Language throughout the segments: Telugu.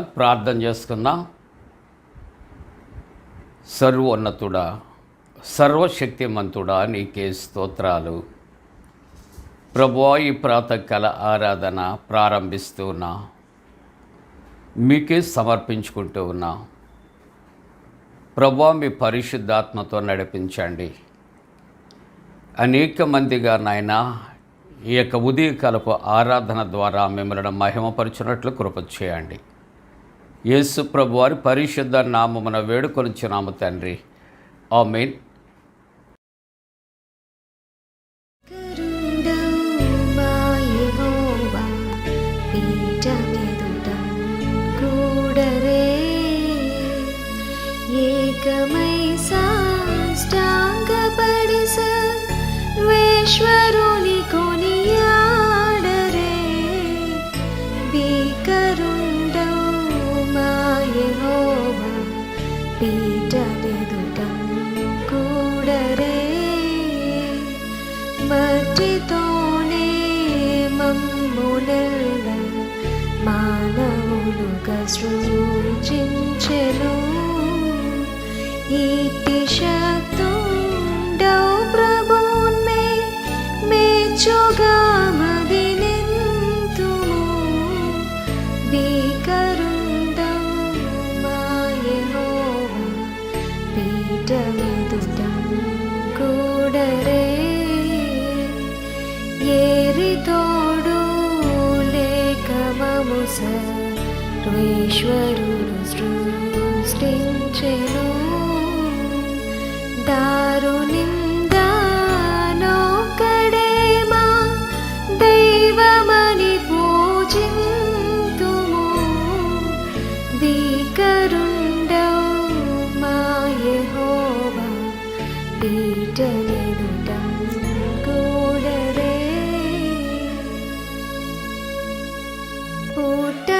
ప్రార్థన చేసుకుందాం. సర్వోన్నతుడా సర్వశక్తిమంతుడా నీకే స్తోత్రాలు. ప్రభువా ఈ ప్రాతకాల ఆరాధన ప్రారంభిస్తూ ఉన్నా మీకే సమర్పించుకుంటూ ఉన్నా. ప్రభువా మీ పరిశుద్ధాత్మతో నడిపించండి. అనేక మందిగా నాయన ఈ యొక్క ఉదయకాలపు ఆరాధన ద్వారా మిమ్మల్ని మహిమపరచునట్లు కృప చేయండి. యేసు ప్రభు వారి పరిశుద్ధ నామమున వేడుకొనిచున్నాము తండ్రి. ఆ మెయిన్ మట్టితోనే మమ్మునెల్ల మానవులుగా సృజించెను. ఈ సృష్టించెను. దారునిందానొక్కడేమా దైవమని పూజింతుము. భీకరుండౌ మాయెహోవా పీఠమెదుటం కూడరే పుట్టగీతం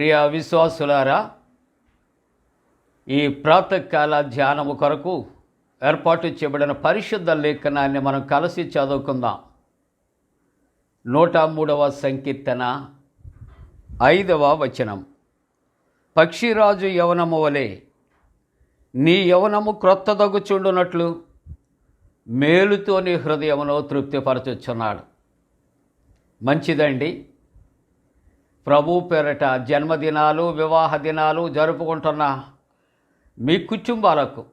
ప్రియ విశ్వాసులారా ఈ ప్రాతకాల ధ్యానము కొరకు ఏర్పాటు చేయబడిన పరిశుద్ధ లేఖనాన్ని మనం కలిసి చదువుకుందాం. నూట మూడవ సంకీర్తన ఐదవ వచనం. పక్షిరాజు యవనము వలె నీ యవనము క్రొత్త దగ్గుచుండునట్లు మేలుతో నీ హృదయమును తృప్తిపరచుచున్నాడు. మంచిదండి. ప్రభు పేరట జన్మదినాలు వివాహ దినాలు జరుపుకుంటున్న మీ కుటుంబాలకు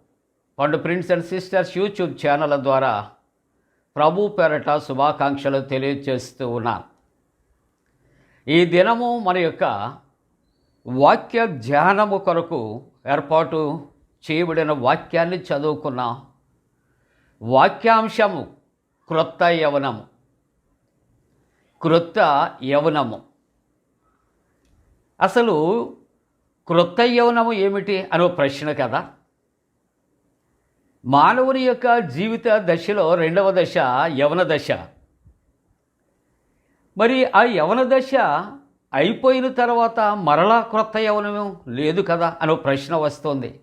పండు prince and sisters YouTube channel ద్వారా ప్రభు పేరట శుభాకాంక్షలు తెలియజేస్తూ ఉన్నాను. ఈ దినము మన యొక్క వాక్య ధ్యానము కొరకు ఏర్పాటు చేయబడిన వాక్యాన్ని చదువుకున్నాం వాక్యాంశము క్రొత్త యవనము. క్రొత్త యవనము. అసలు క్రొత్త యవనము ఏమిటి అనే ప్రశ్న కదా. మానవుని యొక్క జీవిత దశలో రెండవ దశ యవన దశ. మరి ఆ యవన దశ అయిపోయిన తర్వాత మరలా క్రొత్త యవనము లేదు కదా అనే ప్రశ్న వస్తుంది.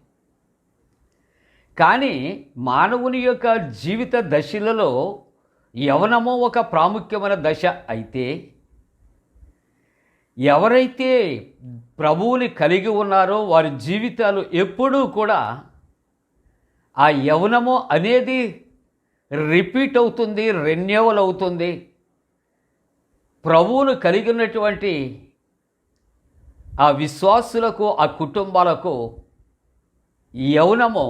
కానీ మానవుని యొక్క జీవిత దశలలో యవనము ఒక ప్రాముఖ్యమైన దశ అయితే ఎవరైతే ప్రభువుని కలిగి ఉన్నారో వారి జీవితాలు ఎప్పుడూ కూడా ఆ యవనము అనేది రిపీట్ అవుతుంది రెన్యువల్ అవుతుంది. ప్రభువును కలిగి ఉన్నటువంటి ఆ విశ్వాసులకు ఆ కుటుంబాలకు యవనము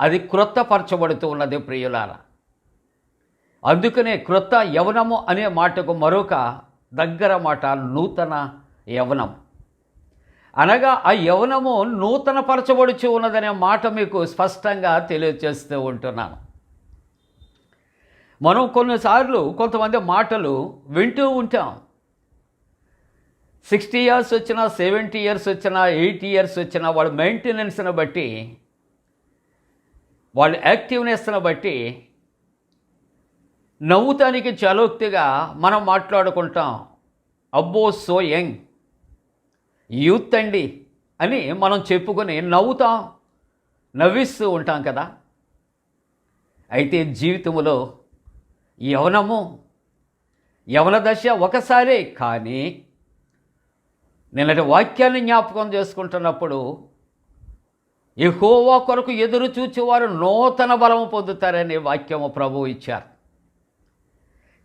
అది క్రొత్తపరచబడుతూ ఉన్నది ప్రియులారా. అందుకనే క్రొత్త యవనము అనే మాటకు మరొక దగ్గర మాట నూతన యవనం. అనగా ఆ యవనము నూతన పరచబడుచు ఉన్నదనే మాట మీకు స్పష్టంగా తెలియజేస్తూ ఉంటున్నాను. మనం కొన్నిసార్లు కొంతమంది మాటలు వింటూ ఉంటాం. సిక్స్టీ ఇయర్స్ వచ్చినా సెవెంటీ ఇయర్స్ వచ్చినా ఎయిటీ ఇయర్స్ వచ్చినా వాళ్ళ మెయింటెనెన్స్ని బట్టి వాళ్ళ యాక్టివ్నెస్ని బట్టి నవ్వుతానికి చలోక్తిగా మనం మాట్లాడుకుంటాం. అబ్బో సో యంగ్. యూత్ అండి అని మనం చెప్పుకొని నవ్వుతాం. నవ్విస్తూ ఉంటాం కదా. అయితే జీవితంలో యవనము యవన దశ ఒకసారే కానీ నిన్నటి వాక్యాన్ని జ్ఞాపకం చేసుకుంటున్నప్పుడు ఎహోవా కొరకు ఎదురు చూచేవారు నూతన బలము పొందుతారనే వాక్యము ప్రభువు ఇచ్చారు.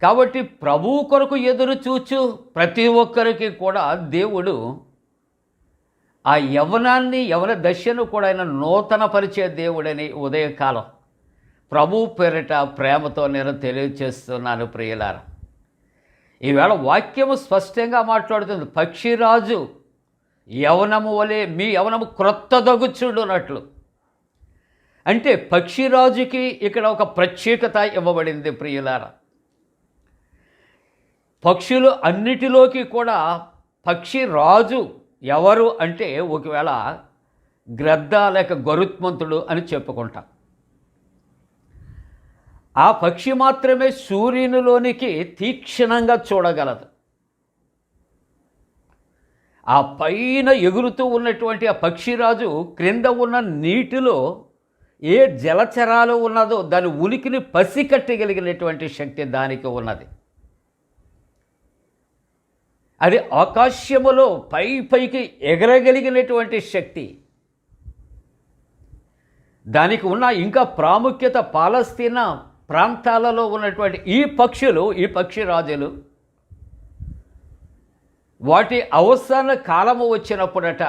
కాబట్టి ప్రభువు కొరకు ఎదురు చూచు ప్రతి ఒక్కరికి కూడా దేవుడు ఆ యవనాన్ని యవన దశను కూడా ఆయన నూతన పరిచే దేవుడని ఉదయకాలం ప్రభు పేరిట ప్రేమతో నేను తెలియచేస్తున్నాను ప్రియులారా. ఈవేళ వాక్యము స్పష్టంగా మాట్లాడుతుంది. పక్షిరాజు యవనము వలె మీ యవనము క్రొత్త దగుచుండునట్లు అంటే పక్షిరాజుకి ఇక్కడ ఒక ప్రత్యేకత ఇవ్వబడింది ప్రియులారా. పక్షులు అన్నిటిలోకి కూడా పక్షి రాజు ఎవరు అంటే ఒకవేళ గ్రద్ద లేక గరుత్మంతుడు అని చెప్పుకుంటాం. ఆ పక్షి మాత్రమే సూర్యునిలోనికి తీక్షణంగా చూడగలదు. ఆ పైన ఎగురుతూ ఉన్నటువంటి ఆ పక్షిరాజు క్రింద ఉన్న నీటిలో ఏ జలచరాలు ఉన్నదో దాని ఉనికిని పసికట్టగలిగినటువంటి శక్తి దానికి ఉన్నది. అది ఆకాశములో పై పైకి ఎగరగలిగినటువంటి శక్తి. దానికి ఉన్న ఇంకా ప్రాముఖ్యత పాలస్తీనా ప్రాంతాలలో ఉన్నటువంటి ఈ పక్షులు ఈ పక్షి రాజులు వాటి అవసాన కాలము వచ్చినప్పుడట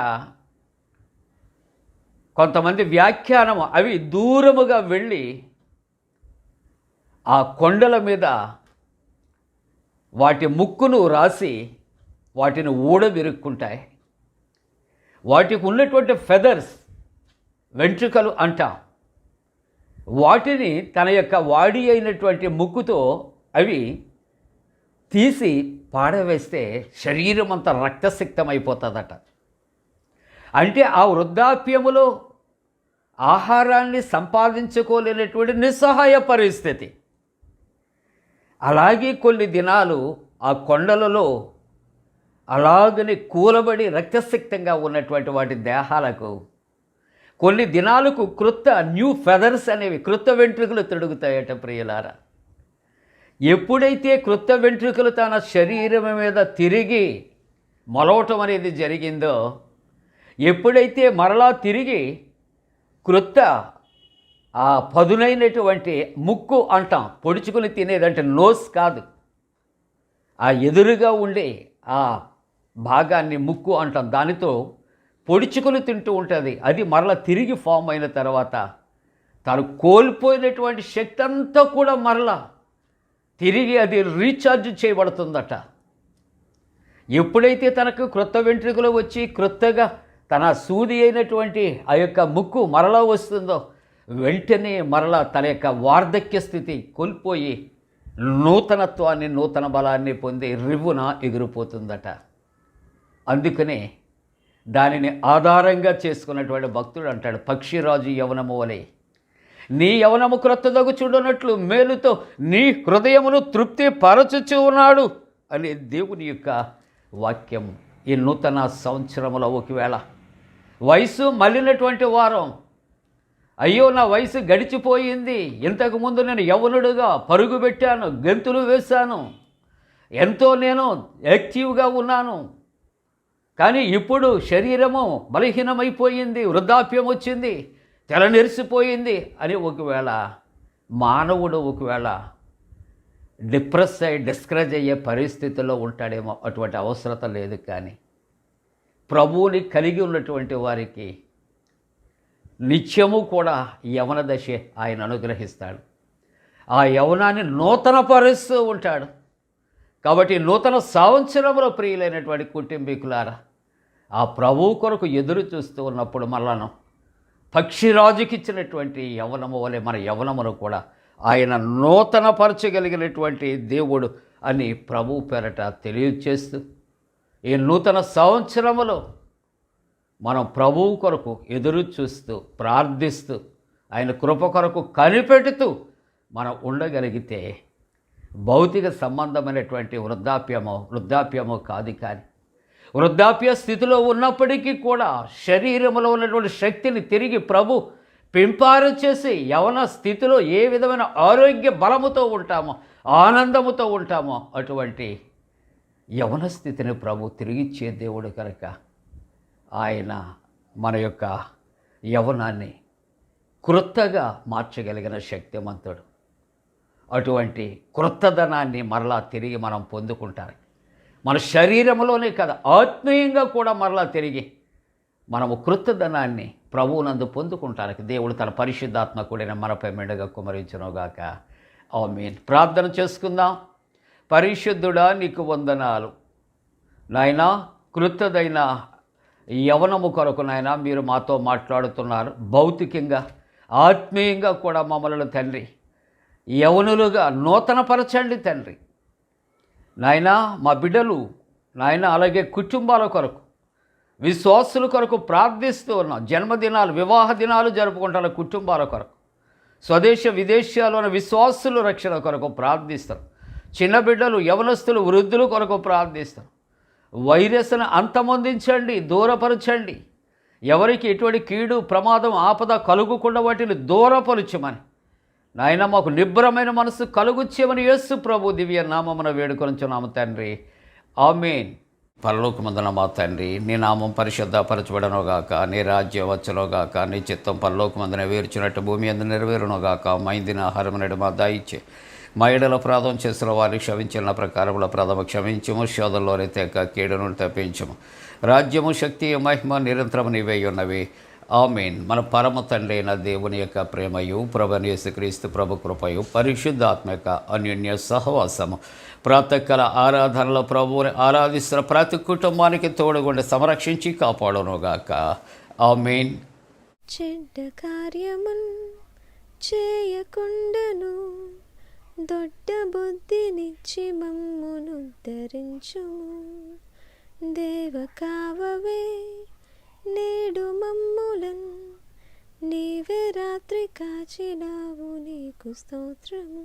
కొంతమంది వ్యాఖ్యానము అవి దూరముగా వెళ్ళి ఆ కొండల మీద వాటి ముక్కును రాసి వాటిని ఊడబిరుక్కుంటాయి వాటికి ఉన్నటువంటి ఫెదర్స్ వెంట్రుకలు అంటాం. వాటిని తన యొక్క వాడి అయినటువంటి ముక్కుతో అవి తీసి పాడవేస్తే శరీరం అంతా రక్తసిక్తమైపోతుందట. అంటే ఆ వృద్ధాప్యములో ఆహారాన్ని సంపాదించుకోలేనటువంటి నిస్సహాయ పరిస్థితి. అలాగే కొన్ని దినాలు ఆ కొండలలో అలాగని కూలబడి రక్తసిక్తంగా ఉన్నటువంటి వాటి దేహాలకు కొన్ని దినాలకు క్రొత్త న్యూ ఫెదర్స్ అనేవి క్రొత్త వెంట్రుకలు తొడుగుతాయట ప్రియులారా. ఎప్పుడైతే క్రొత్త వెంట్రుకలు తన శరీరం మీద తిరిగి మొలవటం అనేది జరిగిందో ఎప్పుడైతే మరలా తిరిగి క్రొత్త ఆ పదునైనటువంటి ముక్కు అంటాం పొడుచుకుని తినేదంటే నోస్ కాదు. ఆ ఎదురుగా ఉండే ఆ భాగాన్ని ముక్కు అంటాం. దానితో పొడుచుకుని తింటూ ఉంటుంది. అది మరల తిరిగి ఫామ్ అయిన తర్వాత తను కోల్పోయినటువంటి శక్తి అంతా కూడా మరల తిరిగి అది రీఛార్జ్ చేయబడుతుందట. ఎప్పుడైతే తనకు క్రొత్త వెంట్రుకలు వచ్చి క్రొత్తగా తన సూది అయినటువంటి ఆ యొక్క ముక్కు మరలా వస్తుందో వెంటనే మరలా తన యొక్క వార్ధక్య స్థితి కోల్పోయి నూతనత్వాన్ని నూతన బలాన్ని పొంది రివ్వున ఎగిరిపోతుందట. అందుకనే దానిని ఆధారంగా చేసుకున్నటువంటి భక్తుడు అంటాడు పక్షిరాజు యవనము వలె. నీ యవనము క్రొత్తదగు చూడనట్లు మేలుతో నీ హృదయమును తృప్తి పరచుచు ఉన్నాడు అనే దేవుని యొక్క వాక్యం ఈ నూతన సంవత్సరములో ఒకవేళ వయసు మళ్ళినటువంటి వారం అయ్యో నా వయసు గడిచిపోయింది. ఇంతకుముందు నేను యవనుడుగా పరుగు పెట్టాను గెంతులు వేశాను. ఎంతో నేను యాక్టివ్గా ఉన్నాను. కానీ ఇప్పుడు శరీరము బలహీనమైపోయింది వృద్ధాప్యం వచ్చింది తెలనెరిసిపోయింది అని ఒకవేళ మానవుడు ఒకవేళ డిప్రెస్ అయ్యి డిస్కరేజ్ అయ్యే పరిస్థితిలో ఉంటాడేమో అటువంటి అవసరత లేదు కానీ ప్రభువుని కలిగి ఉన్నటువంటి వారికి నిత్యము కూడా యవన దశ ఆయన అనుగ్రహిస్తాడు. ఆ యవనాన్ని నూతనపరుస్తూ ఉంటాడు. కాబట్టి నూతన సంవత్సరంలో ప్రియులైనటువంటి కుటుంబీకులారా ఆ ప్రభువు కొరకు ఎదురు చూస్తూ ఉన్నప్పుడు మళ్ళాను పక్షిరాజుకిచ్చినటువంటి యవనము వలె మన యవనమును కూడా ఆయన నూతనపరచగలిగినటువంటి దేవుడు అని ప్రభు పేరట తెలియచేస్తూ ఈ నూతన సంవత్సరములో మనం ప్రభువు కొరకు ఎదురు చూస్తూ ప్రార్థిస్తూ ఆయన కృప కొరకు కనిపెడుతూ మనం ఉండగలిగితే భౌతిక సంబంధమైనటువంటి వృద్ధాప్యము వృద్ధాప్యము కాదు కానీ వృద్ధాప్య స్థితిలో ఉన్నప్పటికీ కూడా శరీరంలో ఉన్నటువంటి శక్తిని తిరిగి ప్రభు పెంపారు చేసి యవన స్థితిలో ఏ విధమైన ఆరోగ్య బలముతో ఉంటామో ఆనందముతో ఉంటామో అటువంటి యవన స్థితిని ప్రభు తిరిగిచ్చే దేవుడు కనుక ఆయన మన యొక్క యవనాన్ని క్రొత్తగా మార్చగలిగిన శక్తిమంతుడు. అటువంటి క్రొత్తదనాన్ని మరలా తిరిగి మనం పొందుకుంటారు. మన శరీరంలోనే కదా ఆత్మీయంగా కూడా మరలా తిరిగి మనము క్రొత్తదనాన్ని ప్రభువునందు పొందుకుంటానికి దేవుడు తన పరిశుద్ధాత్మ కూడిన మనపై మెండగా కుమరించునుగాక. ఓ మీన్ ప్రార్థన చేసుకుందాం. పరిశుద్ధుడా నీకు వందనాలు. నాయనా కృతదైన యవనము కొరకు నాయన మీరు మాతో మాట్లాడుతున్నారు. భౌతికంగా ఆత్మీయంగా కూడా మమ్మలను తండ్రి యవనులుగా నూతనపరచండి తండ్రి. నాయనా మా బిడ్డలు నాయన అలాగే కుటుంబాల కొరకు విశ్వాసుల కొరకు ప్రార్థిస్తూ ఉన్నాం జన్మదినాలు వివాహ దినాలు జరుపుకుంటున్న కుటుంబాల కొరకు. స్వదేశ విదేశాల్లోని విశ్వాసుల రక్షణ కొరకు ప్రార్థిస్తారు. చిన్న బిడ్డలు యవనస్తులు వృద్ధులు కొరకు ప్రార్థిస్తారు. వైరస్ను అంతమొందించండి దూరపరచండి. ఎవరికి ఎటువంటి కీడు ప్రమాదం ఆపద కలుగుకుండా వాటిని దూరపరచమని నాయన మాకు నిబ్బరమైన మనసు కలుగుచ్చేమని యేసు ప్రభు దివ్య నామమున వేడుకొనుచున్నాము తండ్రి. ఆమెన్. పరలోకమందున మా తండ్రి నీ నామం పరిశుద్ధపరచబడనుగాక నీ రాజ్యం వచ్చునుగాక నీ చిత్తం పరలోకమందున వేర్చినట్టు భూమి అందు నెరవేరునుగాక మైందిన ఆహారమునడు మా దాయిచ్చే మా ఎడల ప్రాధం చేసిన వారిని క్షమించిన ప్రకారముల ప్రథమ క్షమించము శోధంలోనే తెక్క కీడును తప్పించము. రాజ్యము శక్తి మహిమ నిరంతరం నీవై ఉన్నవి. ఆమెన్. మన పరమ తండ్రి అయిన దేవుని యొక్క ప్రేమయు ప్రభనేసుక్రీస్తు ప్రభు కృపయు పరిశుద్ధాత్మ యొక్క అన్యోన్య సహవాసము. ప్రాతకాల ఆరాధనలో ప్రభువుని ఆరాధిస్తున్న ప్రతి కుటుంబానికి తోడుగుండి సంరక్షించి కాపాడునుగాక. ఆమెన్. చెడ్డ కార్యమున్ చేయకుండను దొడ్డ బుద్ధినిచ్చి మమ్మును ధరించు దేవ కావవే నేడు మమ్ములన్ నీవే రాత్రి కాచినావు నీకు స్తోత్రము.